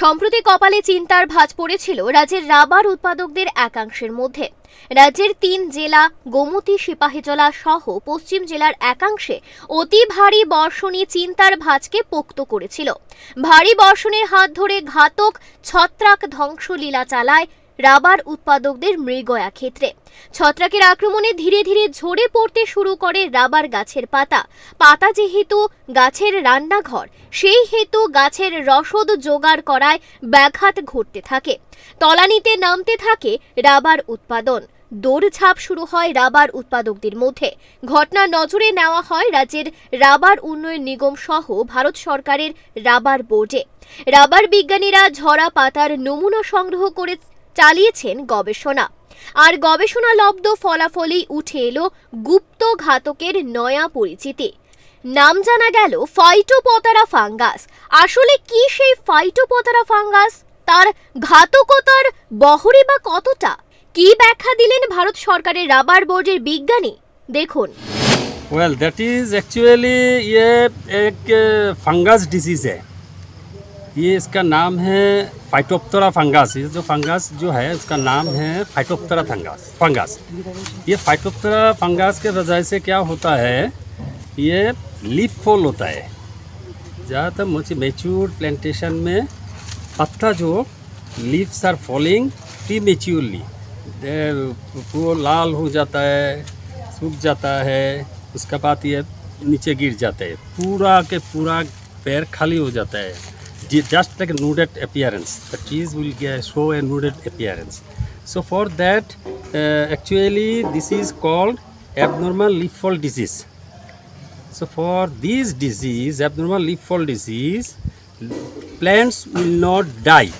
সম্প্রতি কপালে চিন্তার ভাঁজ পড়েছিল রাজ্যের রাবার উৎপাদকদের একাংশের মধ্যে। রাজ্যের তিন জেলা, গোমতী, সিপাহীজলা সহ পশ্চিম জেলার একাংশে অতি ভারী বর্ষণই চিন্তার ভাঁজকে পোক্ত করেছিল। ভারী বর্ষণের হাত ধরে ঘাতক ছত্রাক ধ্বংসলীলা চালায় রাবার উৎপাদকদের মৃগয়া ক্ষেত্রে। ছত্রাকের আক্রমণে ধীরে ধীরে ঝরে পড়তে শুরু করে রাবার গাছের পাতা। পাতা যেহেতু গাছের রান্নাঘর, সেই হেতু গাছের রসদ জোগাড় করায় ব্যাঘাত ঘটতে থাকে। তলানিতে নামতে থাকে রাবার উৎপাদন। দৌড়ঝাঁপ শুরু হয় রাবার উৎপাদকদের মধ্যে। ঘটনা নজরে নেওয়া হয় রাজ্যের রাবার উন্নয়ন নিগম সহ ভারত সরকারের রাবার বোর্ডে। রাবার বিজ্ঞানীরা ঝরা পাতার নমুনা সংগ্রহ করে চালিয়েছেন গবেষণা। আর গবেষণা লব্ধ ফলাফলেই উঠে এলো গুপ্ত ঘাতকের নয়া পরিচিতি। নাম জানা গেল ফাইটোপতারা ফাঙ্গাস। আসলে কি সেই ফাইটোপতারা ফাঙ্গাস? তার ঘাতকতার বহরে বা কতটা? কি ব্যাখ্যা দিলেন ভারত সরকারের রাবার বোর্ডের বিজ্ঞানী? দেখুন। ওয়েল দ্যাট ইজ অ্যাকচুয়ালি ইয়ে এক ফাঙ্গাস ডিজিজ হ্যাঁ ये इसका नाम है फाइटोप्तरा फंगस ये जो फंगस जो है उसका नाम है फाइटोप्तरा फंगस फंगस ये फाइटोप्तरा फंगस के वजह से क्या होता है? ये लीफ फॉल होता है। ज़्यादातर मुझे मेच्योर प्लांटेशन में पत्ता जो leaves are falling prematurely वो लाल हो जाता है, सूख जाता है, उसके बाद ये नीचे गिर जाता है। पूरा के पूरा पैर खाली हो जाता है। Just like a nuded appearance. The trees will get, show a nuded appearance. So for that uh, actually this is called abnormal leaf fall disease. So for this disease abnormal leaf fall disease plants will not die.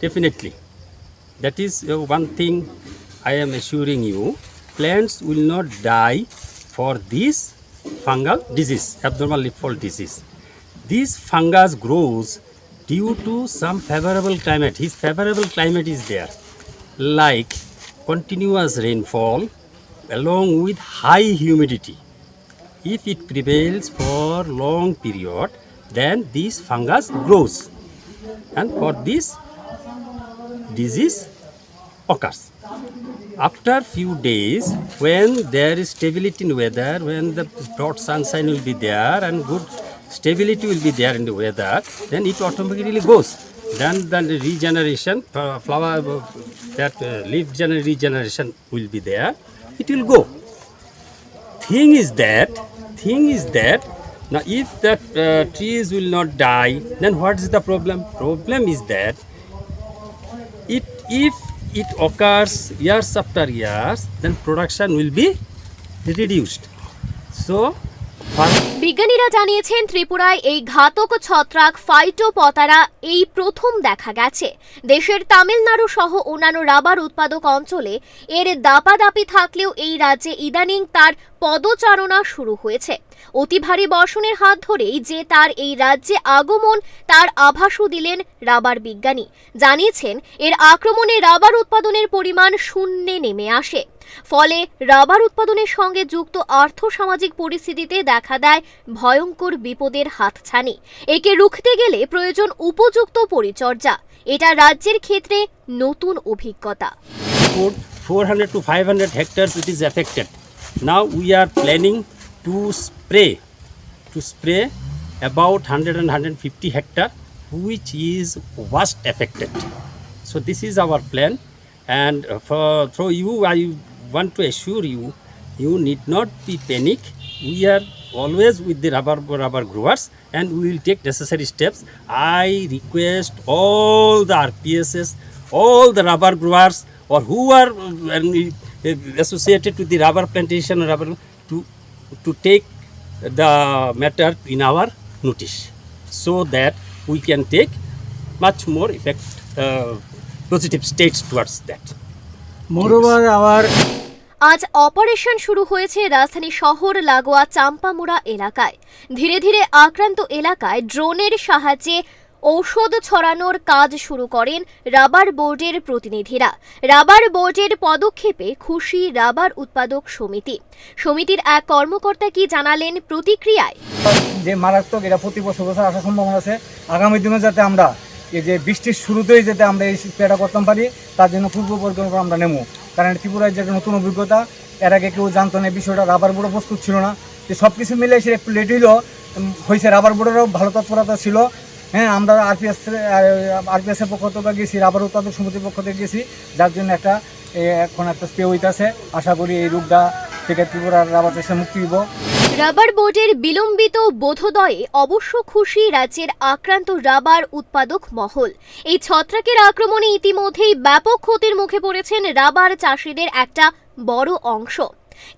Definitely. That is uh, one thing i am assuring you. Plants will not die for this fungal disease abnormal leaf fall disease this fungus grows due to some favorable climate. His favorable climate is there. Like continuous rainfall along with high humidity. If it prevails for long period then this fungus grows. And for this disease occurs. After few days when there is stability in weather when the broad sunshine will be there and good stability will be there in the weather. Then it automatically goes. Then the regeneration flower that uh, leaf gener- regeneration will be there. It will go. Thing is that thing is that now if that uh, trees will not die then what is the problem? Problem is that it if it occurs years after years then production will be reduced. So first বিজ্ঞানীরা জানিয়েছেন, ত্রিপুরায় এই ঘাতক ছত্রাক ফাইটোপতারা এই প্রথম দেখা গেছে। দেশের তামিলনাড়ু সহ অন্যান্য রাবার উৎপাদক অঞ্চলে এর দাপাদাপি থাকলেও এই রাজ্যে ইদানিং তার পদচারণা শুরু হয়েছে। অতি ভারী বর্ষণের হাত ধরেই যে তার এই রাজ্যে আগমন, তার আভাসও দিলেন রাবার বিজ্ঞানী। জানিয়েছেন, এর আক্রমণে রাবার উৎপাদনের পরিমাণ শূন্যে নেমে আসে। ফলে রাবার উৎপাদনের সঙ্গে যুক্ত আর্থসামাজিক পরিস্থিতিতে দেখা দেয় ভয়ঙ্কর বিপদের হাতছানি একে রুখতে গেলে প্রয়োজন উপযুক্ত পরিচর্যা এটা রাজ্যের ক্ষেত্রে নতুন অভিজ্ঞতা four- 400 to 500 hectares it is affected now we are planning to spray to spray about 100 and 150 hectare which is worst affected so this is our plan and uh, for through you i want to assure you you need not be panic we are always with the rubber rubber growers and we will take necessary steps i request all the rpss all the rubber growers or who are uh, associated with the rubber plantation or rubber to to take the matter in our notice so that we can take much more effect uh, positive states towards that moreover our আজ operation শুরু হয়েছে রাজধানী শহর লাগোয়া চাম্পামুড়া এলাকায়। ধীরে ধীরে আক্রান্ত এলাকায় ড্রোনের সাহায্যে ঔষধ ছড়ানোর কাজ শুরু করেন রাবার বোর্ডের প্রতিনিধিরা। রাবার বোর্ডের পদক্ষেপে খুশি রাবার উৎপাদক সমিতি। সমিতির এক কর্মকর্তা কি জানালেন প্রতিক্রিয়ায়? যে মারাত্মক এটা প্রতি বছর বছর আসার সম্ভাবনা আছে। আগামী দিনে যাতে আমরা এই যে বৃষ্টির শুরুতেই যাতে আমরা এই স্প্রেটা করতে পারি, তার জন্য পূর্ব পরিকল্পনা আমরা নেব কারণ ত্রিপুরার যে একটা নতুন অভিজ্ঞতা। এর আগে কেউ জানতো না বিষয়টা, রাবার বোর্ডও প্রস্তুত ছিল না। যে সব কিছু মিলে সে একটু লেট হইল হয়েছে রাবার বোর্ডেরও ভালো তৎপরতা ছিল। হ্যাঁ আমরা আরপিএস আরপিএসের পক্ষ থেকে গেছি রাবার উৎপাদক সমিতির পক্ষ থেকে গেছি। যার জন্য একটা এখন একটা স্পে হইতেছে। আশা করি এই রোগটা থেকে ত্রিপুরার রাবার চাষে মুক্তি দিব রাবার বোর্ডের বিলম্বিত বোধোদয়ে অবশ্য খুশি রাজ্যের আক্রান্ত রাবার উৎপাদক মহল। এই ছত্রাকের আক্রমণে ইতিমধ্যেই ব্যাপক ক্ষতির মুখে পড়েছেন রাবার চাষিদের একটা বড় অংশ।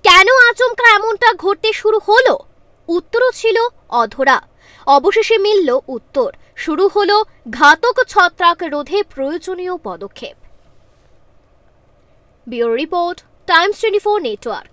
কেন আচমকা এমনটা ঘটতে শুরু হলো? উত্তরও ছিল অধরা। অবশেষে মিলল উত্তর। শুরু হলো ঘাতক ছত্রাক রোধে প্রয়োজনীয় পদক্ষেপ। Bureau report, Times twenty four network.